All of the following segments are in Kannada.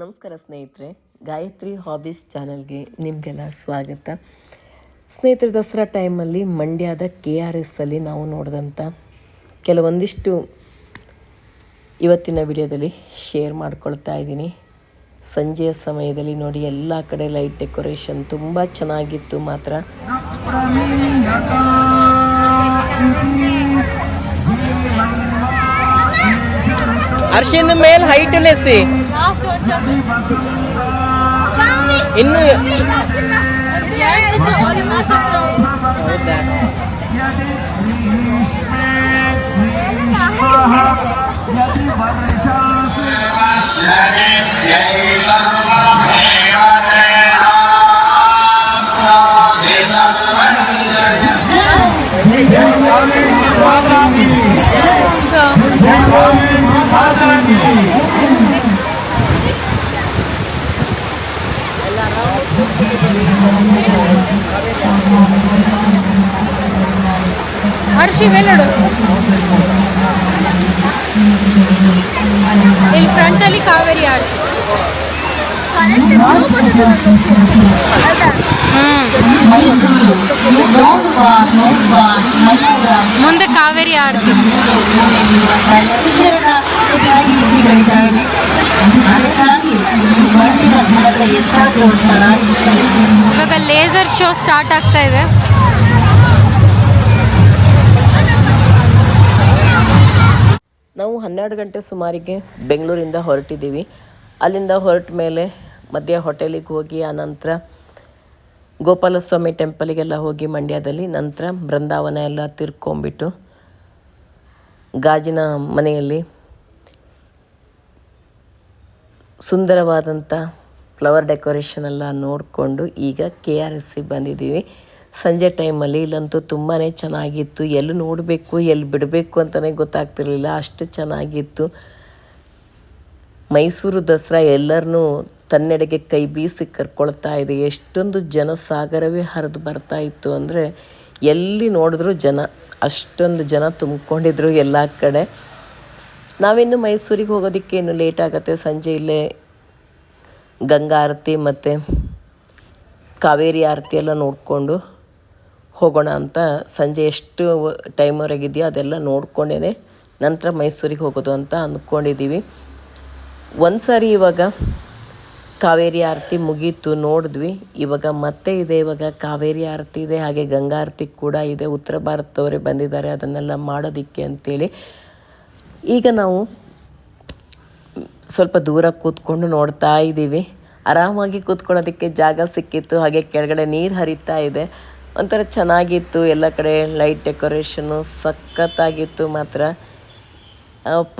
ನಮಸ್ಕಾರ ಸ್ನೇಹಿತರೆ, ಗಾಯತ್ರಿ ಹಾಬೀಸ್ ಚಾನಲ್ಗೆ ನಿಮಗೆಲ್ಲ ಸ್ವಾಗತ. ಸ್ನೇಹಿತರೆ, ದಸರಾ ಟೈಮಲ್ಲಿ ಮಂಡ್ಯದ ಕೆ ಆರ್ ಎಸ್ ಅಲ್ಲಿ ನಾವು ನೋಡಿದಂಥ ಕೆಲವೊಂದಿಷ್ಟು ಇವತ್ತಿನ ವಿಡಿಯೋದಲ್ಲಿ ಶೇರ್ ಮಾಡ್ಕೊಳ್ತಾ ಇದ್ದೀನಿ. ಸಂಜೆಯ ಸಮಯದಲ್ಲಿ ನೋಡಿ, ಎಲ್ಲ ಕಡೆ ಲೈಟ್ ಡೆಕೋರೇಷನ್ ತುಂಬ ಚೆನ್ನಾಗಿತ್ತು ಮಾತ್ರ. ಅರ್ಶಿನ ಮೇಲೆ ಹೈಟ್ ಲೆಸಿ ಇನ್ನು ಹೌದಾ? ಹರ್ಷಿ ಮೇಲೋಡು ಇಲ್ಲಿ ಫ್ರಂಟಲ್ಲಿ ಕಾವೇರಿ ಆರ್ಟ್ ಮುಂದೆ ಕಾವೇರಿ ಆರ್ತಿ ಇವಾಗ ಲೇಸರ್ ಶೋ ಸ್ಟಾರ್ಟ್ ಆಗ್ತಾ ಇದೆ. ನಾವು ಹನ್ನೆರಡು ಗಂಟೆ ಸುಮಾರಿಗೆ ಬೆಂಗಳೂರಿಂದ ಹೊರಟಿದ್ದೀವಿ. ಅಲ್ಲಿಂದ ಹೊರಟ ಮೇಲೆ ಮಧ್ಯ ಹೋಟೆಲಿಗೆ ಹೋಗಿ ಆನಂತರ ಗೋಪಾಲಸ್ವಾಮಿ ಟೆಂಪಲಿಗೆಲ್ಲ ಹೋಗಿ ಮಂಡ್ಯದಲ್ಲಿ, ನಂತರ ಬೃಂದಾವನ ಎಲ್ಲ ತಿರ್ಕೊಂಬಿಟ್ಟು ಗಾಜಿನ ಮನೆಯಲ್ಲಿ ಸುಂದರವಾದಂಥ ಫ್ಲವರ್ ಡೆಕೋರೇಷನ್ ಎಲ್ಲ ನೋಡಿಕೊಂಡು ಈಗ ಕೆ ಆರ್ ಎಸ್ ಸಿ ಬಂದಿದ್ದೀವಿ. ಸಂಜೆ ಟೈಮಲ್ಲಿ ಇಲ್ಲಂತೂ ತುಂಬಾ ಚೆನ್ನಾಗಿತ್ತು. ಎಲ್ಲಿ ನೋಡಬೇಕು, ಎಲ್ಲಿ ಬಿಡಬೇಕು ಅಂತಲೇ ಗೊತ್ತಾಗ್ತಿರ್ಲಿಲ್ಲ. ಅಷ್ಟು ಚೆನ್ನಾಗಿತ್ತು. ಮೈಸೂರು ದಸರಾ ಎಲ್ಲರನ್ನೂ ತನ್ನೆಡೆಗೆ ಕೈ ಬೀಸಿ ಕರ್ಕೊಳ್ತಾ ಇದೆ. ಎಷ್ಟೊಂದು ಜನಸಾಗರವೇ ಹರಿದು ಬರ್ತಾ ಇತ್ತು ಅಂದರೆ ಎಲ್ಲಿ ನೋಡಿದ್ರೂ ಜನ, ಅಷ್ಟೊಂದು ಜನ ತುಂಬಿಕೊಂಡಿದ್ರು ಎಲ್ಲ ಕಡೆ. ನಾವಿನ್ನು ಮೈಸೂರಿಗೆ ಹೋಗೋದಕ್ಕೆ ಇನ್ನು ಲೇಟ್ ಆಗುತ್ತೆ. ಸಂಜೆ ಇಲ್ಲೇ ಗಂಗಾ ಆರತಿ ಮತ್ತು ಕಾವೇರಿ ಆರತಿ ಎಲ್ಲ ನೋಡಿಕೊಂಡು ಹೋಗೋಣ ಅಂತ ಸಂಜೆ ಎಷ್ಟು ಟೈಮ್ವರೆಗಿದೆಯೋ ಅದೆಲ್ಲ ನೋಡ್ಕೊಂಡೇ ನಂತರ ಮೈಸೂರಿಗೆ ಹೋಗೋದು ಅಂತ ಅಂದ್ಕೊಂಡಿದ್ದೀವಿ ಒಂದು ಸಾರಿ ಇವಾಗ ಕಾವೇರಿ ಆರತಿ ಮುಗೀತು ನೋಡಿದ್ವಿ. ಇವಾಗ ಮತ್ತೆ ಇದೆ, ಇವಾಗ ಕಾವೇರಿ ಆರತಿ ಇದೆ, ಹಾಗೆ ಗಂಗಾ ಆರತಿ ಕೂಡ ಇದೆ. ಉತ್ತರ ಭಾರತದವರೇ ಬಂದಿದ್ದಾರೆ, ಅದನ್ನೆಲ್ಲ ಮಾಡೋದಕ್ಕೆ ಅಂತೇಳಿ ಈಗ ನಾವು ಸ್ವಲ್ಪ ದೂರ ಕೂತ್ಕೊಂಡು ನೋಡ್ತಾ ಇದ್ದೀವಿ. ಆರಾಮಾಗಿ ಕೂತ್ಕೊಳ್ಳೋದಕ್ಕೆ ಜಾಗ ಸಿಕ್ಕಿತ್ತು, ಹಾಗೆ ಕೆಳಗಡೆ ನೀರು ಹರಿತಾ ಇದೆ. ಒಂಥರ ಚೆನ್ನಾಗಿತ್ತು, ಎಲ್ಲ ಕಡೆ ಲೈಟ್ ಡೆಕೋರೇಷನ್ನು ಸಖತ್ತಾಗಿತ್ತು ಮಾತ್ರ.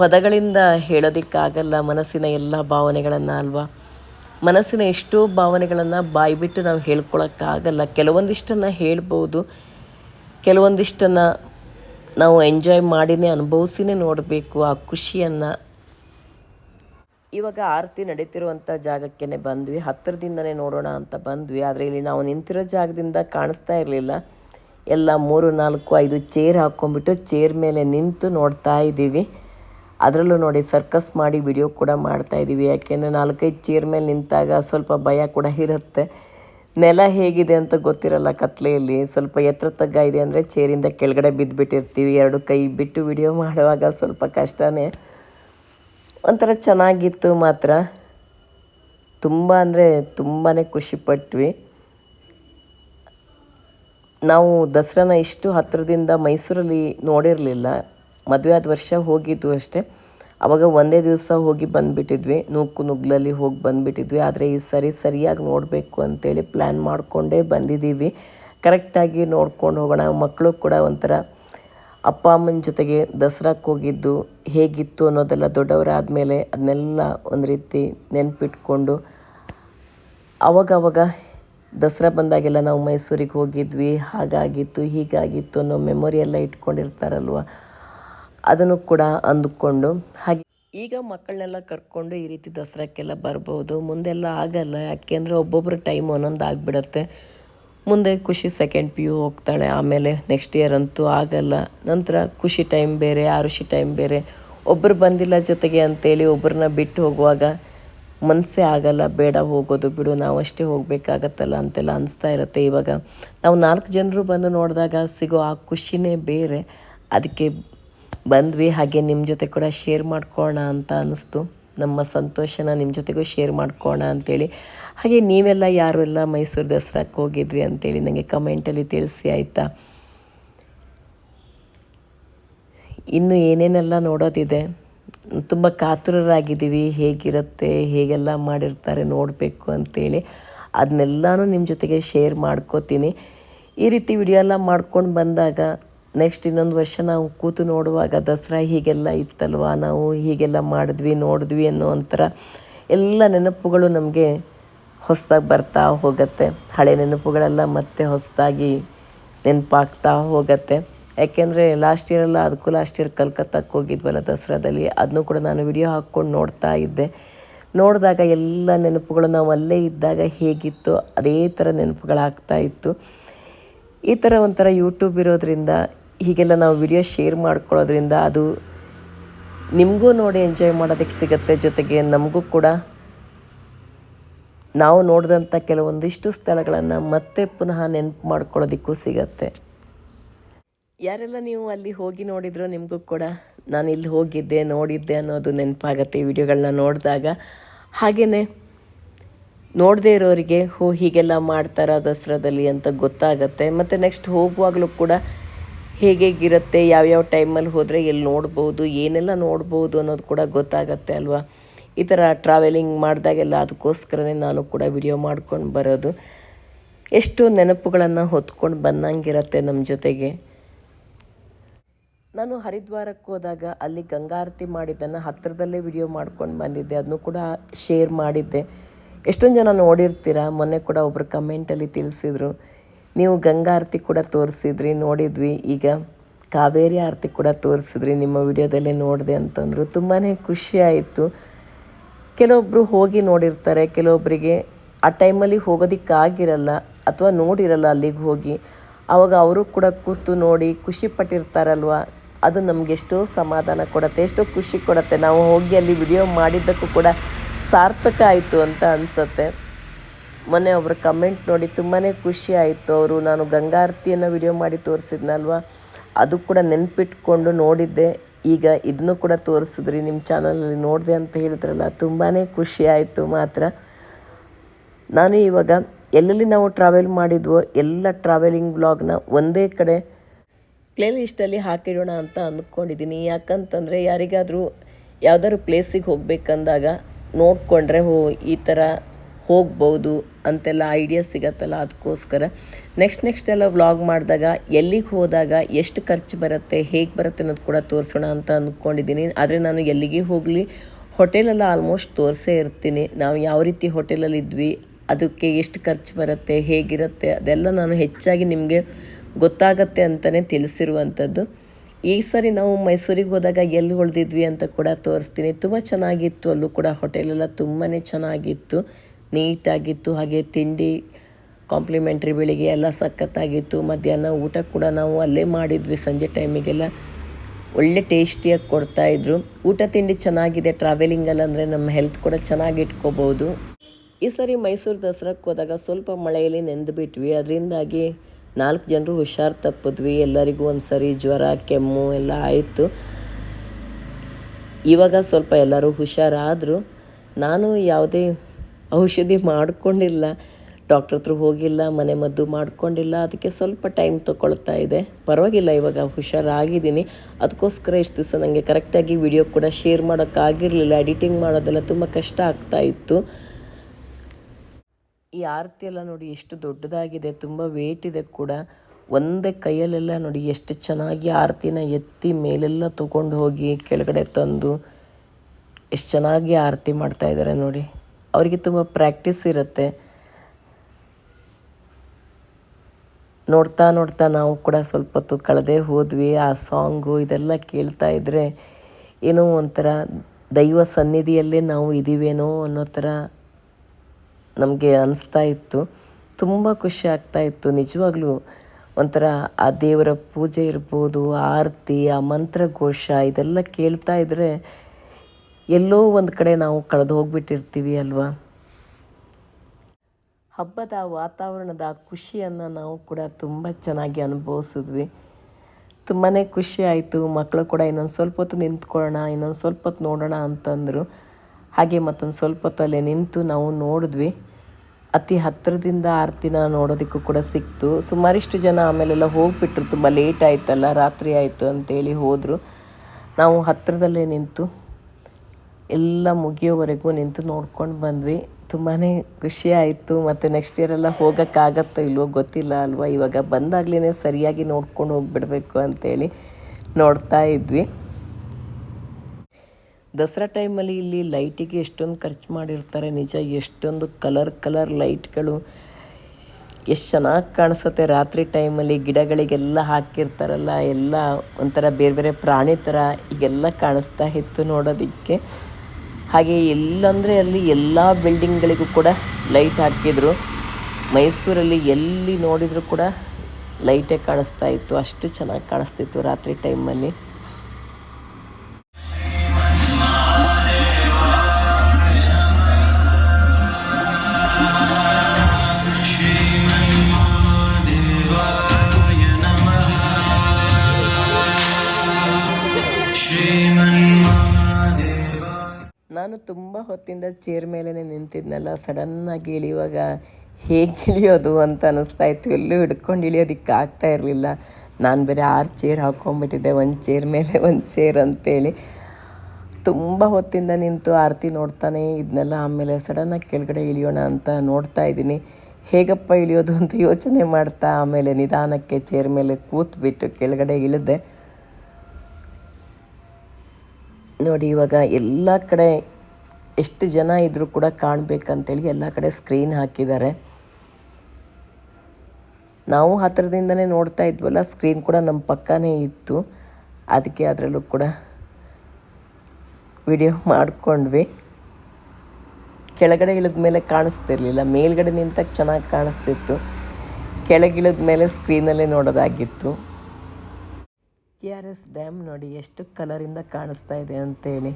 ಪದಗಳಿಂದ ಹೇಳೋದಕ್ಕಾಗಲ್ಲ, ಮನಸ್ಸಿನ ಎಲ್ಲ ಭಾವನೆಗಳನ್ನು ಅಲ್ವಾ? ಮನಸ್ಸಿನ ಎಷ್ಟೋ ಭಾವನೆಗಳನ್ನು ಬಾಯಿ ಬಿಟ್ಟು ನಾವು ಹೇಳ್ಕೊಳಕ್ಕಾಗಲ್ಲ. ಕೆಲವೊಂದಿಷ್ಟನ್ನು ಹೇಳ್ಬೋದು, ಕೆಲವೊಂದಿಷ್ಟನ್ನು ನಾವು ಎಂಜಾಯ್ ಮಾಡಿನೇ ಅನುಭವಿಸಿನೇ ನೋಡಬೇಕು ಆ ಖುಷಿಯನ್ನು. ಇವಾಗ ಆರತಿ ನಡೀತಿರುವಂಥ ಜಾಗಕ್ಕೆ ಬಂದ್ವಿ. ಹತ್ತಿರದಿಂದನೇ ನೋಡೋಣ ಅಂತ ಬಂದ್ವಿ. ಆದರೆ ಇಲ್ಲಿ ನಾವು ನಿಂತಿರೋ ಜಾಗದಿಂದ ಕಾಣಿಸ್ತಾ ಇರಲಿಲ್ಲ. ಎಲ್ಲ ಮೂರು, ನಾಲ್ಕು, ಐದು ಚೇರ್ ಹಾಕ್ಕೊಂಬಿಟ್ಟು ಚೇರ್ ಮೇಲೆ ನಿಂತು ನೋಡ್ತಾ ಇದ್ದೀವಿ. ಅದರಲ್ಲೂ ನೋಡಿ ಸರ್ಕಸ್ ಮಾಡಿ ವಿಡಿಯೋ ಕೂಡ ಮಾಡ್ತಾ ಇದ್ದೀವಿ. ಯಾಕೆಂದರೆ ನಾಲ್ಕೈದು ಚೇರ್ ಮೇಲೆ ನಿಂತಾಗ ಸ್ವಲ್ಪ ಭಯ ಕೂಡ ಇರುತ್ತೆ. ನೆಲ ಹೇಗಿದೆ ಅಂತ ಗೊತ್ತಿರಲ್ಲ ಕತ್ಲೆಯಲ್ಲಿ. ಸ್ವಲ್ಪ ಎತ್ತರ ತಗ್ಗ ಇದೆ ಅಂದರೆ ಚೇರಿಂದ ಕೆಳಗಡೆ ಬಿದ್ದುಬಿಟ್ಟಿರ್ತೀವಿ ಎರಡು ಕೈ ಬಿಟ್ಟು ವಿಡಿಯೋ ಮಾಡುವಾಗ ಸ್ವಲ್ಪ ಕಷ್ಟನೇ. ಒಂಥರ ಚೆನ್ನಾಗಿತ್ತು ಮಾತ್ರ. ತುಂಬ ಅಂದರೆ ತುಂಬಾ ಖುಷಿಪಟ್ವಿ ನಾವು ದಸರಾನ ಇಷ್ಟು ಹತ್ತಿರದಿಂದ ಮೈಸೂರಲ್ಲಿ ನೋಡಿರಲಿಲ್ಲ. ಮದುವೆ ಆದ ವರ್ಷ ಹೋಗಿದ್ದು ಅಷ್ಟೇ. ಅವಾಗ ಒಂದೇ ದಿವಸ ಹೋಗಿ ಬಂದುಬಿಟ್ಟಿದ್ವಿ. ನೂಕು ನುಗ್ಲಲ್ಲಿ ಹೋಗಿ ಬಂದುಬಿಟ್ಟಿದ್ವಿ. ಆದರೆ ಈ ಸರಿ ಸರಿಯಾಗಿ ನೋಡಬೇಕು ಅಂತೇಳಿ ಪ್ಲ್ಯಾನ್ ಮಾಡಿಕೊಂಡೇ ಬಂದಿದ್ದೀವಿ. ಕರೆಕ್ಟಾಗಿ ನೋಡ್ಕೊಂಡು ಹೋಗೋಣ. ಮಕ್ಕಳು ಕೂಡ ಒಂಥರ ಅಪ್ಪ ಅಮ್ಮನ ಜೊತೆಗೆ ದಸರಾಕ್ಕೆ ಹೋಗಿದ್ದು ಹೇಗಿತ್ತು ಅನ್ನೋದೆಲ್ಲ ದೊಡ್ಡವರಾದಮೇಲೆ ಅದನ್ನೆಲ್ಲ ಒಂದು ರೀತಿ ನೆನಪಿಟ್ಕೊಂಡು ಅವಾಗವಾಗ ದಸರಾ ಬಂದಾಗೆಲ್ಲ ನಾವು ಮೈಸೂರಿಗೆ ಹೋಗಿದ್ವಿ. ಹಾಗಾಗಿತ್ತು, ಹೀಗಾಗಿತ್ತು ಅನ್ನೋ ಮೆಮೊರಿ ಎಲ್ಲ ಇಟ್ಕೊಂಡಿರ್ತಾರಲ್ವ? ಅದನ್ನು ಕೂಡ ಅಂದುಕೊಂಡು ಹಾಗೆ ಈಗ ಮಕ್ಕಳನ್ನೆಲ್ಲ ಕರ್ಕೊಂಡು ಈ ರೀತಿ ದಸರಾಕ್ಕೆಲ್ಲ ಬರ್ಬೋದು. ಮುಂದೆಲ್ಲ ಆಗಲ್ಲ. ಯಾಕೆಂದರೆ ಒಬ್ಬೊಬ್ಬರ ಟೈಮ್ ಒಂದೊಂದು ಆಗಿಬಿಡತ್ತೆ. ಮುಂದೆ ಖುಷಿ ಸೆಕೆಂಡ್ ಪಿ ಯು ಹೋಗ್ತಾಳೆ. ಆಮೇಲೆ ನೆಕ್ಸ್ಟ್ ಇಯರ್ ಅಂತೂ ಆಗಲ್ಲ. ನಂತರ ಖುಷಿ ಟೈಮ್ ಬೇರೆ, ಆರುಷಿ ಟೈಮ್ ಬೇರೆ. ಒಬ್ಬರು ಬಂದಿಲ್ಲ ಜೊತೆಗೆ ಅಂತೇಳಿ ಒಬ್ಬರನ್ನ ಬಿಟ್ಟು ಹೋಗುವಾಗ ಮನಸ್ಸೇ ಆಗಲ್ಲ. ಬೇಡ, ಹೋಗೋದು ಬಿಡು. ನಾವು ಅಷ್ಟೇ ಹೋಗಬೇಕಾಗತ್ತಲ್ಲ ಅಂತೆಲ್ಲ ಅನಿಸ್ತಾ ಇರುತ್ತೆ ಇವಾಗ. ನಾವು ನಾಲ್ಕು ಜನರು ಬಂದು ನೋಡಿದಾಗ ಸಿಗೋ ಆ ಖುಷಿನೇ ಬೇರೆ. ಅದಕ್ಕೆ ಬಂದ್ವಿ, ಹಾಗೆ ನಿಮ್ಮ ಜೊತೆ ಕೂಡ ಶೇರ್ ಮಾಡ್ಕೋಣ ಅಂತ ಅನ್ನಿಸ್ತು. ನಮ್ಮ ಸಂತೋಷನ ನಿಮ್ಮ ಜೊತೆಗೂ ಶೇರ್ ಮಾಡ್ಕೋಣ ಅಂತೇಳಿ. ಹಾಗೆ ನೀವೆಲ್ಲ ಯಾರು ಎಲ್ಲ ಮೈಸೂರು ದಸರಾಕ್ಕೆ ಹೋಗಿದ್ರಿ ಅಂತೇಳಿ ನನಗೆ ಕಮೆಂಟಲ್ಲಿ ತಿಳಿಸಿ ಆಯಿತಾ? ಇನ್ನು ಏನೇನೆಲ್ಲ ನೋಡೋದಿದೆ? ತುಂಬ ಕಾತುರರಾಗಿದ್ದೀವಿ, ಹೇಗಿರುತ್ತೆ, ಹೇಗೆಲ್ಲ ಮಾಡಿರ್ತಾರೆ ನೋಡಬೇಕು ಅಂತೇಳಿ. ಅದನ್ನೆಲ್ಲನೂ ನಿಮ್ಮ ಜೊತೆಗೆ ಶೇರ್ ಮಾಡ್ಕೋತೀನಿ. ಈ ರೀತಿ ವಿಡಿಯೋ ಎಲ್ಲ ಮಾಡ್ಕೊಂಡು ಬಂದಾಗ ನೆಕ್ಸ್ಟ್ ಇನ್ನೊಂದು ವರ್ಷ ನಾವು ಕೂತು ನೋಡುವಾಗ ದಸರಾ ಹೀಗೆಲ್ಲ ಇತ್ತಲ್ವಾ? ನಾವು ಹೀಗೆಲ್ಲ ಮಾಡಿದ್ವಿ, ನೋಡಿದ್ವಿ ಅನ್ನೋ ಒಂಥರ ಎಲ್ಲ ನೆನಪುಗಳು ನಮಗೆ ಹೊಸದಾಗಿ ಬರ್ತಾ ಹೋಗುತ್ತೆ. ಹಳೆ ನೆನಪುಗಳೆಲ್ಲ ಮತ್ತೆ ಹೊಸದಾಗಿ ನೆನಪಾಗ್ತಾ ಹೋಗುತ್ತೆ. ಯಾಕೆಂದರೆ ಲಾಸ್ಟ್ ಇಯರೆಲ್ಲ ಅದಕ್ಕೂ ಲಾಸ್ಟ್ ಇಯರ್ ಕಲ್ಕತ್ತಾಕ್ಕೆ ಹೋಗಿದ್ವಲ್ಲ ದಸರಾದಲ್ಲಿ ಅದನ್ನೂ ಕೂಡ ನಾನು ವಿಡಿಯೋ ಹಾಕ್ಕೊಂಡು ನೋಡ್ತಾ ಇದ್ದೆ. ನೋಡಿದಾಗ ಎಲ್ಲ ನೆನಪುಗಳು ನಾವು ಅಲ್ಲೇ ಇದ್ದಾಗ ಹೇಗಿತ್ತು ಅದೇ ಥರ ನೆನಪುಗಳಾಗ್ತಾ ಇತ್ತು. ಈ ಥರ ಒಂಥರ ಯೂಟ್ಯೂಬ್ ಇರೋದ್ರಿಂದ ಹೀಗೆಲ್ಲ ನಾವು ವಿಡಿಯೋ ಶೇರ್ ಮಾಡ್ಕೊಳ್ಳೋದ್ರಿಂದ ಅದು ನಿಮಗೂ ನೋಡಿ ಎಂಜಾಯ್ ಮಾಡೋದಕ್ಕೆ ಸಿಗುತ್ತೆ. ಜೊತೆಗೆ ನಮಗೂ ಕೂಡ ನಾವು ನೋಡಿದಂಥ ಕೆಲವೊಂದಿಷ್ಟು ಸ್ಥಳಗಳನ್ನು ಮತ್ತೆ ಪುನಃ ನೆನಪು ಮಾಡ್ಕೊಳ್ಳೋದಕ್ಕೂ ಸಿಗತ್ತೆ. ಯಾರೆಲ್ಲ ನೀವು ಅಲ್ಲಿ ಹೋಗಿ ನೋಡಿದ್ರೋ ನಿಮಗೂ ಕೂಡ ನಾನು ಇಲ್ಲಿ ಹೋಗಿದ್ದೆ, ನೋಡಿದ್ದೆ ಅನ್ನೋದು ನೆನಪಾಗತ್ತೆ ಈ ವಿಡಿಯೋಗಳನ್ನ ನೋಡಿದಾಗ. ಹಾಗೆಯೇ ನೋಡದೇ ಇರೋರಿಗೆ ಹೋ, ಹೀಗೆಲ್ಲ ಮಾಡ್ತಾರ ದಸರಾದಲ್ಲಿ ಅಂತ ಗೊತ್ತಾಗತ್ತೆ. ಮತ್ತು ನೆಕ್ಸ್ಟ್ ಹೋಗುವಾಗಲೂ ಕೂಡ ಹೇಗೇಗಿರುತ್ತೆ ಯಾವ್ಯಾವ ಟೈಮಲ್ಲಿ ಹೋದರೆ ಎಲ್ಲಿ ನೋಡ್ಬೋದು, ಏನೆಲ್ಲ ನೋಡ್ಬೋದು ಅನ್ನೋದು ಕೂಡ ಗೊತ್ತಾಗತ್ತೆ ಅಲ್ವಾ? ಈ ಥರ ಟ್ರಾವೆಲಿಂಗ್ ಮಾಡಿದಾಗೆಲ್ಲ ಅದಕ್ಕೋಸ್ಕರನೇ ನಾನು ಕೂಡ ವಿಡಿಯೋ ಮಾಡ್ಕೊಂಡು ಬರೋದು. ಎಷ್ಟು ನೆನಪುಗಳನ್ನು ಹೊತ್ಕೊಂಡು ಬಂದಂಗಿರತ್ತೆ ನಮ್ಮ ಜೊತೆಗೆ. ನಾನು ಹರಿದ್ವಾರಕ್ಕೆ ಹೋದಾಗ ಅಲ್ಲಿ ಗಂಗಾರತಿ ಮಾಡಿದ್ದನ್ನು ಹತ್ತಿರದಲ್ಲೇ ವಿಡಿಯೋ ಮಾಡ್ಕೊಂಡು ಬಂದಿದ್ದೆ. ಅದನ್ನು ಕೂಡ ಶೇರ್ ಮಾಡಿದ್ದೆ. ಎಷ್ಟೊಂದು ಜನ ನೋಡಿರ್ತೀರ? ಮೊನ್ನೆ ಕೂಡ ಒಬ್ಬರು ಕಮೆಂಟಲ್ಲಿ ತಿಳಿಸಿದ್ರು. ನೀವು ಗಂಗಾ ಆರತಿ ಕೂಡ ತೋರಿಸಿದ್ರಿ, ನೋಡಿದ್ವಿ. ಈಗ ಕಾವೇರಿ ಆರತಿ ಕೂಡ ತೋರಿಸಿದ್ರಿ, ನಿಮ್ಮ ವಿಡಿಯೋದಲ್ಲೇ ನೋಡಿದೆ ಅಂತಂದರು. ತುಂಬಾ ಖುಷಿ ಆಯಿತು. ಕೆಲವೊಬ್ಬರು ಹೋಗಿ ನೋಡಿರ್ತಾರೆ ಕೆಲವೊಬ್ಬರಿಗೆ ಆ ಟೈಮಲ್ಲಿ ಹೋಗೋದಕ್ಕಾಗಿರಲ್ಲ ಅಥವಾ ನೋಡಿರಲ್ಲ ಅಲ್ಲಿಗೆ ಹೋಗಿ. ಆವಾಗ ಅವರು ಕೂಡ ಕೂತು ನೋಡಿ ಖುಷಿ ಪಟ್ಟಿರ್ತಾರಲ್ವ? ಅದು ನಮಗೆ ಎಷ್ಟೋ ಸಮಾಧಾನ ಕೊಡುತ್ತೆ, ಎಷ್ಟೋ ಖುಷಿ ಕೊಡುತ್ತೆ. ನಾವು ಹೋಗಿ ಅಲ್ಲಿ ವಿಡಿಯೋ ಮಾಡಿದ್ದಕ್ಕೂ ಕೂಡ ಸಾರ್ಥಕ ಆಯಿತು ಅಂತ ಅನಿಸುತ್ತೆ. ಮೊನ್ನೆ ಒಬ್ಬರು ಕಮೆಂಟ್ ನೋಡಿ ತುಂಬಾ ಖುಷಿ ಆಯಿತು. ಅವರು ನಾನು ಗಂಗಾರತಿಯನ್ನು ವಿಡಿಯೋ ಮಾಡಿ ತೋರಿಸಿದ್ನಲ್ವ? ಅದು ಕೂಡ ನೆನ್ಪಿಟ್ಕೊಂಡು ನೋಡಿದ್ದೆ. ಈಗ ಇದನ್ನು ಕೂಡ ತೋರಿಸಿದ್ರಿ ನಿಮ್ಮ ಚಾನಲಲ್ಲಿ ನೋಡಿದೆ ಅಂತ ಹೇಳಿದ್ರಲ್ಲ ತುಂಬಾ ಖುಷಿ ಆಯಿತು ಮಾತ್ರ. ನಾನು ಇವಾಗ ಎಲ್ಲೆಲ್ಲಿ ನಾವು ಟ್ರಾವೆಲ್ ಮಾಡಿದ್ವೋ, ಎಲ್ಲ ಟ್ರಾವೆಲಿಂಗ್ ಬ್ಲಾಗ್ನ ಒಂದೇ ಕಡೆ ಪ್ಲೇ ಲಿಸ್ಟಲ್ಲಿ ಹಾಕಿಡೋಣ ಅಂತ ಅಂದ್ಕೊಂಡಿದ್ದೀನಿ ಯಾಕಂತಂದರೆ ಯಾರಿಗಾದರೂ ಯಾವ್ದಾದ್ರು ಪ್ಲೇಸಿಗೆ ಹೋಗಬೇಕಂದಾಗ ನೋಡಿಕೊಂಡ್ರೆ, ಹೋ, ಈ ಥರ ಹೋಗ್ಬೋದು ಅಂತೆಲ್ಲ ಐಡಿಯಾ ಸಿಗತ್ತಲ್ಲ ಅದಕ್ಕೋಸ್ಕರ ನೆಕ್ಸ್ಟ್ ನೆಕ್ಸ್ಟ್ ಎಲ್ಲ ವ್ಲಾಗ್ ಮಾಡಿದಾಗ ಎಲ್ಲಿಗೆ ಹೋದಾಗ ಎಷ್ಟು ಖರ್ಚು ಬರುತ್ತೆ, ಹೇಗೆ ಬರುತ್ತೆ ಅನ್ನೋದು ಕೂಡ ತೋರಿಸೋಣ ಅಂತ ಅಂದ್ಕೊಂಡಿದ್ದೀನಿ ಆದರೆ ನಾನು ಎಲ್ಲಿಗೆ ಹೋಗಲಿ ಹೋಟೆಲೆಲ್ಲ ಆಲ್ಮೋಸ್ಟ್ ತೋರಿಸೇ ಇರ್ತೀನಿ. ನಾವು ಯಾವ ರೀತಿ ಹೋಟೆಲಲ್ಲಿ ಇದ್ವಿ, ಅದಕ್ಕೆ ಎಷ್ಟು ಖರ್ಚು ಬರುತ್ತೆ, ಹೇಗಿರುತ್ತೆ, ಅದೆಲ್ಲ ನಾನು ಹೆಚ್ಚಾಗಿ ನಿಮಗೆ ಗೊತ್ತಾಗತ್ತೆ ಅಂತಲೇ ತಿಳಿಸಿರುವಂಥದ್ದು ಈ ಸರಿ ನಾವು ಮೈಸೂರಿಗೆ ಹೋದಾಗ ಎಲ್ಲಿ ಉಳಿದಿದ್ವಿ ಅಂತ ಕೂಡ ತೋರಿಸ್ತೀನಿ. ತುಂಬ ಚೆನ್ನಾಗಿತ್ತು, ಅಲ್ಲೂ ಕೂಡ ಹೋಟೆಲೆಲ್ಲ ತುಂಬಾ ಚೆನ್ನಾಗಿತ್ತು. ನೀಟಾಗಿತ್ತು, ಹಾಗೆ ತಿಂಡಿ, ಕಾಂಪ್ಲಿಮೆಂಟ್ರಿ ಬೆಳಿಗ್ಗೆ ಎಲ್ಲ ಸಖತ್ತಾಗಿತ್ತು. ಮಧ್ಯಾಹ್ನ ಊಟ ಕೂಡ ನಾವು ಅಲ್ಲೇ ಮಾಡಿದ್ವಿ. ಸಂಜೆ ಟೈಮಿಗೆಲ್ಲ ಒಳ್ಳೆ ಟೇಸ್ಟಿಯಾಗಿ ಕೊಡ್ತಾಯಿದ್ರು ಊಟ, ತಿಂಡಿ ಚೆನ್ನಾಗಿದೆ. ಟ್ರಾವೆಲಿಂಗಲ್ಲಿ ಅಂದರೆ ನಮ್ಮ ಹೆಲ್ತ್ ಕೂಡ ಚೆನ್ನಾಗಿ ಇಟ್ಕೋಬೋದು. ಈ ಸರಿ ಮೈಸೂರು ದಸರಾಕ್ಕೆ ಹೋದಾಗ ಸ್ವಲ್ಪ ಮಳೆಯಲ್ಲಿ ನೆಂದು ಬಿಟ್ವಿ. ಅದರಿಂದಾಗಿ ನಾಲ್ಕು ಜನರು ಹುಷಾರು ತಪ್ಪಿದ್ವಿ. ಎಲ್ಲರಿಗೂ ಒಂದು ಸರಿ ಜ್ವರ, ಕೆಮ್ಮು ಎಲ್ಲ ಆಯಿತು. ಇವಾಗ ಸ್ವಲ್ಪ ಎಲ್ಲರೂ ಹುಷಾರಾದರು. ನಾನು ಯಾವುದೇ ಔಷಧಿ ಮಾಡಿಕೊಂಡಿಲ್ಲ. ಡಾಕ್ಟ್ರ್ ಹತ್ರ ಹೋಗಿಲ್ಲ, ಮನೆ ಮದ್ದು ಮಾಡಿಕೊಂಡಿಲ್ಲ. ಅದಕ್ಕೆ ಸ್ವಲ್ಪ ಟೈಮ್ ತೊಗೊಳ್ತಾ ಇದೆ. ಪರವಾಗಿಲ್ಲ, ಇವಾಗ ಹುಷಾರಾಗಿದ್ದೀನಿ. ಅದಕ್ಕೋಸ್ಕರ ಇಷ್ಟು ದಿವಸ ನನಗೆ ಕರೆಕ್ಟಾಗಿ ವಿಡಿಯೋ ಕೂಡ ಶೇರ್ ಮಾಡೋಕ್ಕಾಗಿರಲಿಲ್ಲ. ಎಡಿಟಿಂಗ್ ಮಾಡೋದೆಲ್ಲ ತುಂಬ ಕಷ್ಟ ಆಗ್ತಾ ಇತ್ತು. ಈ ಆರತಿ ಎಲ್ಲ ನೋಡಿ ಎಷ್ಟು ದೊಡ್ಡದಾಗಿದೆ. ತುಂಬ ವೇಟ್ ಇದೆ ಕೂಡ. ಒಂದೇ ಕೈಯಲ್ಲೆಲ್ಲ ನೋಡಿ ಎಷ್ಟು ಚೆನ್ನಾಗಿ ಆರತಿನ ಎತ್ತಿ ಮೇಲೆಲ್ಲ ತೊಗೊಂಡು ಹೋಗಿ ಕೆಳಗಡೆ ತಂದು, ಎಷ್ಟು ಚೆನ್ನಾಗಿ ಆರತಿ ಮಾಡ್ತಾಯಿದ್ದಾರೆ ನೋಡಿ. ಅವರಿಗೆ ತುಂಬ ಪ್ರಾಕ್ಟೀಸ್ ಇರುತ್ತೆ. ನೋಡ್ತಾ ನೋಡ್ತಾ ನಾವು ಕೂಡ ಸ್ವಲ್ಪ ಹೊತ್ತು ಕಳೆದೇ ಹೋದ್ವಿ. ಆ ಸಾಂಗು ಇದೆಲ್ಲ ಕೇಳ್ತಾ ಇದ್ದರೆ ಏನೋ ಒಂಥರ ದೈವ ಸನ್ನಿಧಿಯಲ್ಲೇ ನಾವು ಇದ್ದೀವೇನೋ ಅನ್ನೋ ಥರ ನಮಗೆ ಅನಿಸ್ತಾ ಇತ್ತು. ತುಂಬ ಖುಷಿ ಆಗ್ತಾ ಇತ್ತು. ನಿಜವಾಗ್ಲೂ ಒಂಥರ ಆ ದೇವರ ಪೂಜೆ ಇರ್ಬೋದು, ಆರತಿ, ಆ ಮಂತ್ರಘೋಷ ಇದೆಲ್ಲ ಕೇಳ್ತಾ ಇದ್ದರೆ ಎಲ್ಲೋ ಒಂದು ಕಡೆ ನಾವು ಕಳೆದು ಹೋಗ್ಬಿಟ್ಟಿರ್ತೀವಿ ಅಲ್ವಾ? ಹಬ್ಬದ ವಾತಾವರಣದ ಖುಷಿಯನ್ನು ನಾವು ಕೂಡ ತುಂಬ ಚೆನ್ನಾಗಿ ಅನುಭವಿಸಿದ್ವಿ. ತುಂಬಾ ಖುಷಿ ಆಯಿತು. ಮಕ್ಕಳು ಕೂಡ ಇನ್ನೊಂದು ಸ್ವಲ್ಪ ಹೊತ್ತು ನಿಂತ್ಕೊಳ್ಳೋಣ, ಇನ್ನೊಂದು ಸ್ವಲ್ಪ ಹೊತ್ತು ನೋಡೋಣ ಅಂತಂದರು. ಹಾಗೆ ಮತ್ತೊಂದು ಸ್ವಲ್ಪ ಹೊತ್ತಲ್ಲೇ ನಿಂತು ನಾವು ನೋಡಿದ್ವಿ. ಅತಿ ಹತ್ತಿರದಿಂದ ಆರತಿನ ನೋಡೋದಕ್ಕೂ ಕೂಡ ಸಿಕ್ತು. ಸುಮಾರಿಷ್ಟು ಜನ ಆಮೇಲೆಲ್ಲ ಹೋಗಿಬಿಟ್ರು. ತುಂಬ ಲೇಟ್ ಆಯ್ತಲ್ಲ, ರಾತ್ರಿ ಆಯಿತು ಅಂತೇಳಿ ಹೋದರು. ನಾವು ಹತ್ತಿರದಲ್ಲೇ ನಿಂತು ಎಲ್ಲ ಮುಗಿಯೋವರೆಗೂ ನಿಂತು ನೋಡ್ಕೊಂಡು ಬಂದ್ವಿ. ತುಂಬಾ ಖುಷಿ ಆಯಿತು. ಮತ್ತು ನೆಕ್ಸ್ಟ್ ಇಯರೆಲ್ಲ ಹೋಗೋಕ್ಕಾಗತ್ತೋ ಇಲ್ವೋ ಗೊತ್ತಿಲ್ಲ ಅಲ್ವಾ? ಇವಾಗ ಬಂದಾಗಲೇ ಸರಿಯಾಗಿ ನೋಡ್ಕೊಂಡು ಹೋಗ್ಬಿಡ್ಬೇಕು ಅಂತೇಳಿ ನೋಡ್ತಾ ಇದ್ವಿ. ದಸರಾ ಟೈಮಲ್ಲಿ ಇಲ್ಲಿ ಲೈಟಿಗೆ ಎಷ್ಟೊಂದು ಖರ್ಚು ಮಾಡಿರ್ತಾರೆ. ನಿಜ ಎಷ್ಟೊಂದು ಕಲರ್ ಕಲರ್ ಲೈಟ್ಗಳು ಎಷ್ಟು ಚೆನ್ನಾಗಿ ಕಾಣಿಸುತ್ತೆ. ರಾತ್ರಿ ಟೈಮಲ್ಲಿ ಗಿಡಗಳಿಗೆಲ್ಲ ಹಾಕಿರ್ತಾರಲ್ಲ, ಎಲ್ಲ ಒಂಥರ ಬೇರೆ ಬೇರೆ ಪ್ರಾಣಿ ಥರ ಈಗೆಲ್ಲ ಕಾಣಿಸ್ತಾ ಇತ್ತು ನೋಡೋದಕ್ಕೆ. ಹಾಗೆ ಎಲ್ಲಂದರೆ ಅಲ್ಲಿ ಎಲ್ಲ ಬಿಲ್ಡಿಂಗ್ಗಳಿಗೂ ಕೂಡ ಲೈಟ್ ಹಾಕ್ತಿದ್ರು. ಮೈಸೂರಲ್ಲಿ ಎಲ್ಲಿ ನೋಡಿದರೂ ಕೂಡ ಲೈಟೇ ಕಾಣಿಸ್ತಾ ಇತ್ತು. ಅಷ್ಟು ಚೆನ್ನಾಗಿ ಕಾಣಿಸ್ತಿತ್ತು ರಾತ್ರಿ ಟೈಮಲ್ಲಿ ನಾನು ತುಂಬ ಹೊತ್ತಿಂದ ಚೇರ್ ಮೇಲೇ ನಿಂತಿದ್ನಲ್ಲ, ಸಡನ್ನಾಗಿ ಇಳಿಯುವಾಗ ಹೇಗೆ ಇಳಿಯೋದು ಅಂತ ಅನ್ನಿಸ್ತಾ ಇತ್ತು. ಎಲ್ಲೂ ಹಿಡ್ಕೊಂಡು ಇಳಿಯೋದಕ್ಕೆ ಆಗ್ತಾ ಇರಲಿಲ್ಲ. ನಾನು ಬೇರೆ ಆರು ಚೇರ್ ಹಾಕ್ಕೊಂಬಿಟ್ಟಿದ್ದೆ ಒಂದು ಚೇರ್ ಮೇಲೆ ಒಂದು ಚೇರ್ ಅಂತೇಳಿ. ತುಂಬ ಹೊತ್ತಿಂದ ನಿಂತು ಆರತಿ ನೋಡ್ತಾನೆ ಇದನ್ನೆಲ್ಲ ಆಮೇಲೆ ಸಡನ್ನಾಗಿ ಕೆಳಗಡೆ ಇಳಿಯೋಣ ಅಂತ ನೋಡ್ತಾ ಇದ್ದೀನಿ. ಹೇಗಪ್ಪ ಇಳಿಯೋದು ಅಂತ ಯೋಚನೆ ಮಾಡ್ತಾ, ಆಮೇಲೆ ನಿಧಾನಕ್ಕೆ ಚೇರ್ ಮೇಲೆ ಕೂತ್ಬಿಟ್ಟು ಕೆಳಗಡೆ ಇಳಿದೆ. ನೋಡಿ ಇವಾಗ ಎಲ್ಲ ಕಡೆ ಎಷ್ಟು ಜನ ಇದ್ದರೂ ಕೂಡ ಕಾಣಬೇಕಂತೇಳಿ ಎಲ್ಲ ಕಡೆ ಸ್ಕ್ರೀನ್ ಹಾಕಿದ್ದಾರೆ. ನಾವು ಹತ್ತಿರದಿಂದನೇ ನೋಡ್ತಾ ಇದ್ವಲ್ಲ ಸ್ಕ್ರೀನ್ ಕೂಡ ನಮ್ಮ ಪಕ್ಕನೇ ಇತ್ತು. ಅದಕ್ಕೆ ಅದರಲ್ಲೂ ಕೂಡ ವಿಡಿಯೋ ಮಾಡಿಕೊಂಡ್ವಿ. ಕೆಳಗಡೆ ಇಳಿದ ಮೇಲೆ ಕಾಣಿಸ್ತಿರ್ಲಿಲ್ಲ, ಮೇಲ್ಗಡೆ ನಿಂತ ಚೆನ್ನಾಗಿ ಕಾಣಿಸ್ತಿತ್ತು. ಕೆಳಗಿಳಿದ ಮೇಲೆ ಸ್ಕ್ರೀನಲ್ಲೇ ನೋಡೋದಾಗಿತ್ತು. ಕೆ ಆರ್ ಎಸ್ ಡ್ಯಾಮ್ ನೋಡಿ ಎಷ್ಟು ಕಲರಿಂದ ಕಾಣಿಸ್ತಾ ಇದೆ ಅಂತೇಳಿ.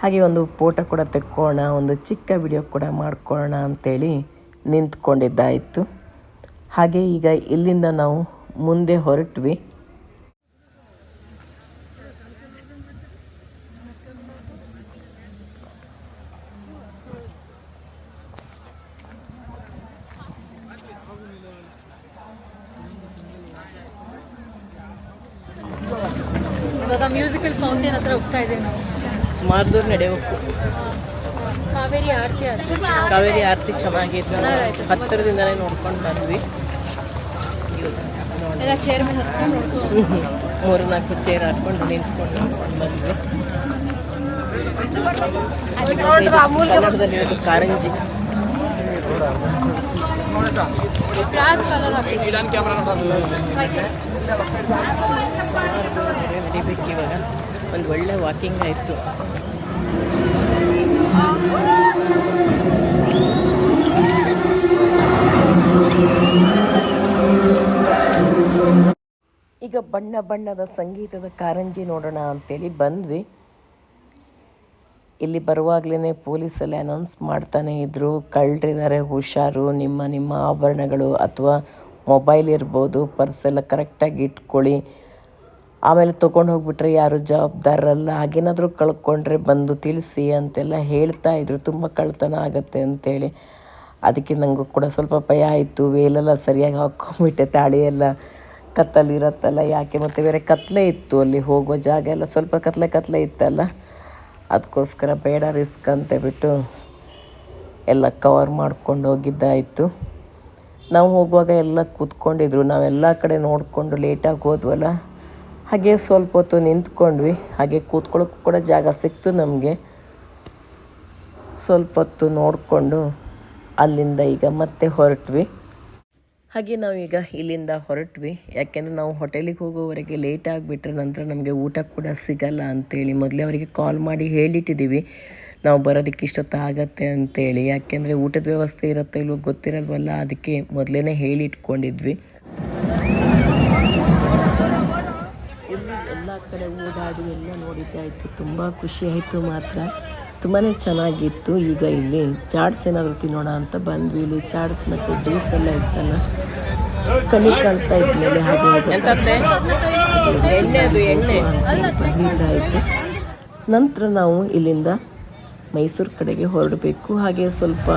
ಹಾಗೆ ಒಂದು ಫೋಟೋ ಕೂಡ ತೆಕ್ಕೋಣ, ಒಂದು ಚಿಕ್ಕ ವಿಡಿಯೋ ಕೂಡ ಮಾಡ್ಕೊಳ್ಳೋಣ ಅಂತೇಳಿ ನಿಂತ್ಕೊಂಡಿದ್ದಾಯಿತು. ಹಾಗೆ ಈಗ ಇಲ್ಲಿಂದ ನಾವು ಮುಂದೆ ಹೊರಟ್ವಿ. ಆರತಿ ಚೆನ್ನಾಗಿತ್ತು. ಹತ್ತಿರದಿಂದಲೇ ನೋಡ್ಕೊಂಡು ಬಂದ್ವಿ. ಮೂರು ನಾಲ್ಕು ಚೇರ್ ಹಾಕೊಂಡು ನಿಂತ್ಕೊಂಡು ನೋಡ್ಕೊಂಡು ಬಂದ್ವಿ. ಕನ್ನಡದಲ್ಲಿ ಕಾರಂಜಿ. ಇವಾಗ. ಒಂದು ಒಳ್ಳೆ ವಾಕಿಂಗ್ ಆಯಿತು ಈಗ ಬಣ್ಣ ಬಣ್ಣದ ಸಂಗೀತದ ಕಾರಂಜಿ ನೋಡೋಣ ಅಂತೇಳಿ ಬಂದ್ವಿ. ಇಲ್ಲಿ ಬರುವಾಗಲೇ ಪೊಲೀಸಲ್ಲಿ ಅನೌನ್ಸ್ ಮಾಡ್ತಾನೆ ಇದ್ದರು ಕಳ್ಳರಿದ್ದಾರೆ, ಹುಷಾರು, ನಿಮ್ಮ ನಿಮ್ಮ ಆಭರಣಗಳು ಅಥವಾ ಮೊಬೈಲ್ ಇರ್ಬೋದು ಪರ್ಸೆಲ್ಲ ಕರೆಕ್ಟಾಗಿ ಇಟ್ಕೊಳ್ಳಿ. ಆಮೇಲೆ ತೊಗೊಂಡು ಹೋಗ್ಬಿಟ್ರೆ ಯಾರು ಜವಾಬ್ದಾರರಲ್ಲ, ಹಾಗೇನಾದರೂ ಕಳ್ಕೊಂಡ್ರೆ ಬಂದು ತಿಳಿಸಿ ಅಂತೆಲ್ಲ ಹೇಳ್ತಾ ಇದ್ರು. ತುಂಬ ಕಳ್ತನ ಆಗತ್ತೆ ಅಂತೇಳಿ. ಅದಕ್ಕೆ ನನಗೂ ಕೂಡ ಸ್ವಲ್ಪ ಭಯ ಆಯಿತು. ವೇಲೆಲ್ಲ ಸರಿಯಾಗಿ ಹಾಕ್ಕೊಂಬಿಟ್ಟೆ ತಾಳಿ ಎಲ್ಲ ಕತ್ತಲ್ಲಿ ಇರತ್ತಲ್ಲ, ಯಾಕೆ ಮತ್ತು ಬೇರೆ ಕತ್ತಲೆ ಇತ್ತು ಅಲ್ಲಿ ಹೋಗೋ ಜಾಗ ಎಲ್ಲ. ಸ್ವಲ್ಪ ಕತ್ತಲೆ ಕತ್ತಲೆ ಇತ್ತಲ್ಲ. ಅದಕ್ಕೋಸ್ಕರ ಬೇಡ ರಿಸ್ಕ್ ಅಂತ ಬಿಟ್ಟು ಎಲ್ಲ ಕವರ್ ಮಾಡ್ಕೊಂಡು ಹೋಗಿದ್ದಾಯಿತು. ನಾವು ಹೋಗುವಾಗ ಎಲ್ಲ ಕೂತ್ಕೊಂಡಿದ್ರು. ನಾವೆಲ್ಲ ಕಡೆ ನೋಡಿಕೊಂಡು ಲೇಟಾಗಿ ಹೋದ್ವಲ್ಲ. ಹಾಗೆ ಸ್ವಲ್ಪ ಹೊತ್ತು ನಿಂತ್ಕೊಂಡ್ವಿ. ಹಾಗೆ ಕೂತ್ಕೊಳ್ಳೋಕ್ಕೂ ಕೂಡ ಜಾಗ ಸಿಕ್ತು ನಮಗೆ. ಸ್ವಲ್ಪ ಹೊತ್ತು ನೋಡಿಕೊಂಡು ಅಲ್ಲಿಂದ ಈಗ ಮತ್ತೆ ಹೊರಟ್ವಿ. ಹಾಗೆ ನಾವೀಗ ಇಲ್ಲಿಂದ ಹೊರಟ್ವಿ. ಯಾಕೆಂದರೆ ನಾವು ಹೋಟೆಲಿಗೆ ಹೋಗೋವರೆಗೆ ಲೇಟ್ ಆಗಿಬಿಟ್ರೆ ನಂತರ ನಮಗೆ ಊಟ ಕೂಡ ಸಿಗಲ್ಲ ಅಂತೇಳಿ ಮೊದಲೇ ಅವರಿಗೆ ಕಾಲ್ ಮಾಡಿ ಹೇಳಿಟ್ಟಿದ್ದೀವಿ ನಾವು ಬರೋದಕ್ಕೆ ಇಷ್ಟೊತ್ತು ಆಗತ್ತೆ ಅಂತೇಳಿ. ಯಾಕೆಂದರೆ ಊಟದ ವ್ಯವಸ್ಥೆ ಇರುತ್ತೋ ಇಲ್ವೋ ಗೊತ್ತಿರಲ್ವಲ್ಲ, ಅದಕ್ಕೆ ಮೊದಲೇ ಹೇಳಿಟ್ಕೊಂಡಿದ್ವಿ. ಎಲ್ಲ ಕಡೆ ಓಡಾಡಿ ಎಲ್ಲ ನೋಡಿದ್ದಾಯಿತು ತುಂಬ ಖುಷಿ ಆಯಿತು ಮಾತ್ರ. ತುಂಬಾ ಚೆನ್ನಾಗಿತ್ತು. ಈಗ ಇಲ್ಲಿ ಚಾಟ್ಸ್ ಏನಾದರೂ ತಿನ್ನೋಣ ಅಂತ ಬಂದ್ವಿ. ಇಲ್ಲಿ ಚಾಟ್ಸ್ ಮತ್ತು ಜ್ಯೂಸ್ ಎಲ್ಲ ಇತ್ತಲ್ಲ? ಕಲಿ ಕಾಣ್ತಾ ಇದ್ಮೇಲೆ ಹಾಗೆ ಬಂದಿದ್ದಾಯಿತು. ನಂತರ ನಾವು ಇಲ್ಲಿಂದ ಮೈಸೂರು ಕಡೆಗೆ ಹೊರಡಬೇಕು. ಹಾಗೆ ಸ್ವಲ್ಪ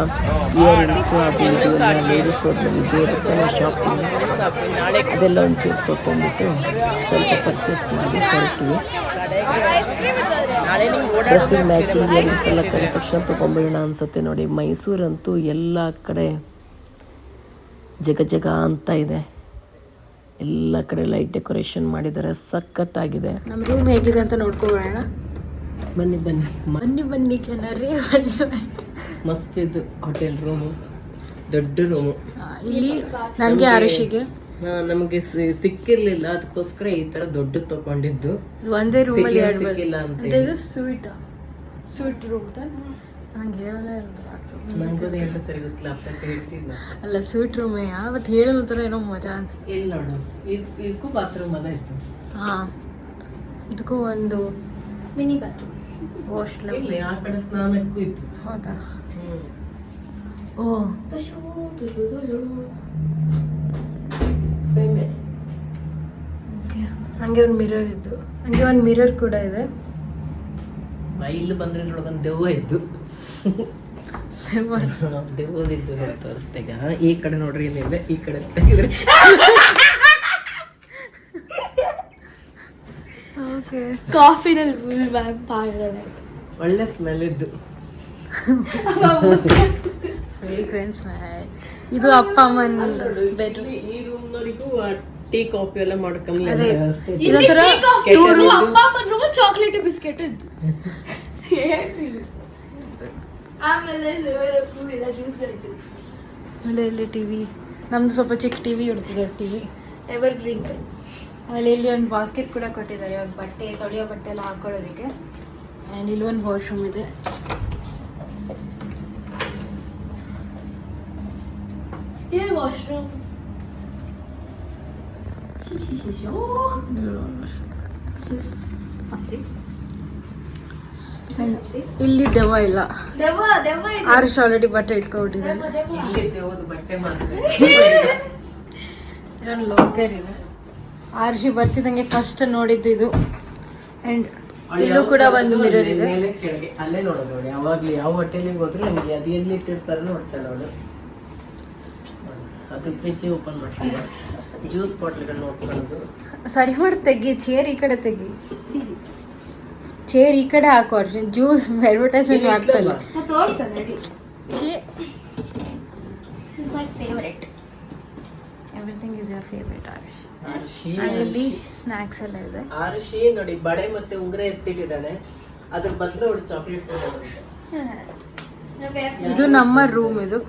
ಇಯರಿಂಗ್ಸು ಅದು ಇದು ಎಲ್ಲ ಲೇಡೀಸ್ ಇದೇ ಇರುತ್ತಲ್ಲ ಶಾಪಿಂಗ್ ಅದೆಲ್ಲ ಒಂಚೂರು ತೊಗೊಂಡ್ಬಿಟ್ಟು ಸ್ವಲ್ಪ ಪರ್ಚೇಸ್ ಮಾಡಿ ಹೊರಟ್ವಿ ಡ್ರೆಸ್ಸಿಗೆ ಮ್ಯಾಚಿಂಗ್ ಇಯರಿಂಗ್ಸ್ ಎಲ್ಲ ತಕ್ಷಣ ತೊಗೊಂಬಿಡೋಣ ಅನ್ಸುತ್ತೆ ನೋಡಿ. ಮೈಸೂರಂತೂ ಎಲ್ಲ ಕಡೆ ಜಗ ಜಗ ಅಂತ ಇದೆ. ಎಲ್ಲ ಕಡೆ ಲೈಟ್ ಡೆಕೋರೇಷನ್ ಮಾಡಿದ್ದಾರೆ. ಸಖತ್ತಾಗಿದೆ. ನಮ್ಮ ರೂಮ್ ಹೇಗಿದೆ ಅಂತ ನೋಡ್ಕೊಬೋಣ ಬನ್ನಿ ಬನ್ನಿ. ಬನ್ನಿ ಬನ್ನಿ ಬನ್ನಿ ಬನ್ನಿ. ಮಸ್ತ್ ಇದು ಹೋಟೆಲ್ ರೂಮು ದೊಡ್ಡ ರೂಮು ಇಲ್ಲಿ ನನಗೆ ಆರುಷಿಗೆ ನಮಗೆ ಸಿಕ್ಕಿರ್ಲಿಲ್ಲ ಅದಕ್ಕೋಸ್ಕರ ಈ ತರ ದೊಡ್ಡ ತಗೊಂಡಿದ್ದು. ಒಂದೇ ರೂಮ್ ಸಿಕ್ಕಿಲ್ಲ ಸಿಕ್ಕಿಲ್ಲ ಅಂತ ಸ್ವೀಟ್ ಸ್ವೀಟ್ ರೂಮ್ ನಂಗೆ ಆಗ್ತದೆ. ನಂಗೂ ಎರಡು ಸರಿ ಗೊತ್ತಿಲ್ಲ ಅಂತ ಹೇಳ್ತಿಲ್ಲ ಅಲ್ಲ ಸ್ವೀಟ್ ರೂಮೇ ಬಟ್ ಹೇಳೋ ಒಂಥರ ಏನೋ ಮಜಾ ಅನಿಸ್ತು. ಇಲ್ಲ ನೋಡು ಇದ್ ಇದಕ್ಕೂ ಬಾತ್ರೂಮ್ ಅಲ್ಲ ಇತ್ತು. ಹಾಂ. ಇದಕ್ಕೂ ಒಂದು ಮಿನಿ ಬಾತ್ರೂಮ್ ವಾಶ್ರೂಮ್ ಇಲ್ಲ ಆ ಕಡೆ ಸ್ನಾನಕ್ಕೂ ಇತ್ತು. ಹೌದಾ. ಓ. ಸೇಮೆ ಹಂಗೆ ಒಂದು ಮಿರರ್ ಇದ್ದು. ಹಂಗೆ ಒಂದು ಮಿರರ್ ಕೂಡ ಇದೆ. ಇಲ್ಲಿ ಬಂದ್ರೆ ಒಂದು ದೆವ್ವ ಇದ್ದು. ದೆವ್ವದಿದ್ದು ನೋಡಿ ತೋರಿಸ್ತೀಗ ಈ ಕಡೆ ನೋಡ್ರಿ ಏನಿಲ್ಲ ಈ ಕಡೆ ತೆಗೆದ್ರೆ ಓಕೆ. ಕಾಫಿನಲ್ಲಿ ಫುಲ್ ವ್ಯಾಂಪೈರ್ ಒಳ್ಳೆ ಸ್ಮೆಲ್ ಇದ್ದು. ಇದು ಅಪ್ಪ ಅಮ್ಮನ ಬೆಡ್ರೂಮ್ ಈ ರೂಮ್ನವರಿಗೂ ಟೀ ಕಾಫಿ ಎಲ್ಲ ಮಾಡ್ಕೊಂಡ್ ಅದೇ. ವ್ಯವಸ್ಥೆ ಇದೆ. ಇದೊಂಥರ ಇವರು ಅಪ್ಪ ಅಮ್ಮನ ರೂಮ್ ಚಾಕ್ಲೇಟ್ ಬಿಸ್ಕೆಟ್ ಇದ್ದು ಆಮೇಲೆ ಇಲ್ಲಿ ಟಿವಿ ನಮ್ದು ಸ್ವಲ್ಪ ಚಿಕ್ಕ TV TV T V evergreen ಆಮೇಲೆ ಇಲ್ಲಿ ಒಂದು ಬಾಸ್ಕೆಟ್ ಕೂಡ ಕೊಟ್ಟಿದ್ದಾರೆ. ಇವಾಗ ಬಟ್ಟೆ ತೊಳೆಯೋ ಬಟ್ಟೆ ಎಲ್ಲ ಹಾಕೊಳ್ಳೋದಕ್ಕೆ. ಆ್ಯಂಡ್ ಇಲ್ಲಿ ಒಂದು ವಾಶ್ರೂಮ್ ಇದೆ. ಇಲ್ಲಿ ವಾಶ್ರೂಮ್ ಇಲ್ಲಿ ದೆವ್ವ ಇಲ್ಲ ದೆವ್ವ ದೆವ್ವ ಇದೆ ಆರುಷ್ ಆಲ್ರೆಡಿ ಬಟ್ಟೆ ಇಟ್ಕೊಂಡಿದ್ದಾರೆ ಬರ್ತಿದಂಗೆ ಇಲ್ಲಿ ದೇವದ ಬಟ್ಟೆ ಮಾತ್ರ ಲಾಕರ್ ಇದೆ ಆರುಷಿ ಬರ್ತಿದ್ದಂಗೆ ಫಸ್ಟ್ ನೋಡಿದ್ದು ಇದು ಆ್ಯಂಡ್ ಇಲ್ಲೂ ಕೂಡ ಒಂದು ಮಿರರ್ ಇದೆ ಅಲ್ಲೇ ನೋಡೋದು ನೋಡಿ ಯಾವಾಗ್ಲೂ ಯಾವ ಹೋಟೆಲಿಗೆ ಹೋದ್ರು ನಮ್ಗೆ ಅದು ಎಲ್ಲಿ ಇಟ್ಟಿರ್ತಾರೆ ನೋಡ್ತಾಳೆ ಅವಳು ಅದು ಫ್ರಿಜ್ ಓಪನ್ ಮಾಡ್ತಾಳೆ ಜ್ಯೂಸ್ ನೋಡ್ಕೊಳ್ಳೋದು ಸರಿ ಮಾಡಿ ತೆಗಿ ಚೇರ್ ಈ ಕಡೆ ತೆಗಿ. ಚೇರ್ ಈ ಕಡೆ ಹಾಕೋ Arshi juice advertisement ಮಾಡ್ತಲ್ಲ everything is your favourite Arush ಅಲ್ಲಿ ಸ್ನ್ಯಾಕ್ಸ್ ಎಲ್ಲ ಇದೆ. ಆರ್ಷಿ ನೋಡಿ ಬಳೆ ಮತ್ತೆ ಉಂಗುರ ಎತ್ತಿಟ್ಟಿದ್ದಾಳೆ ಅದ್ರ ಬದಲು ಅವಳು ಚಾಕ್ಲೇಟ್ ಇದು ನಮ್ಮ ರೂಮ್ ಇದು.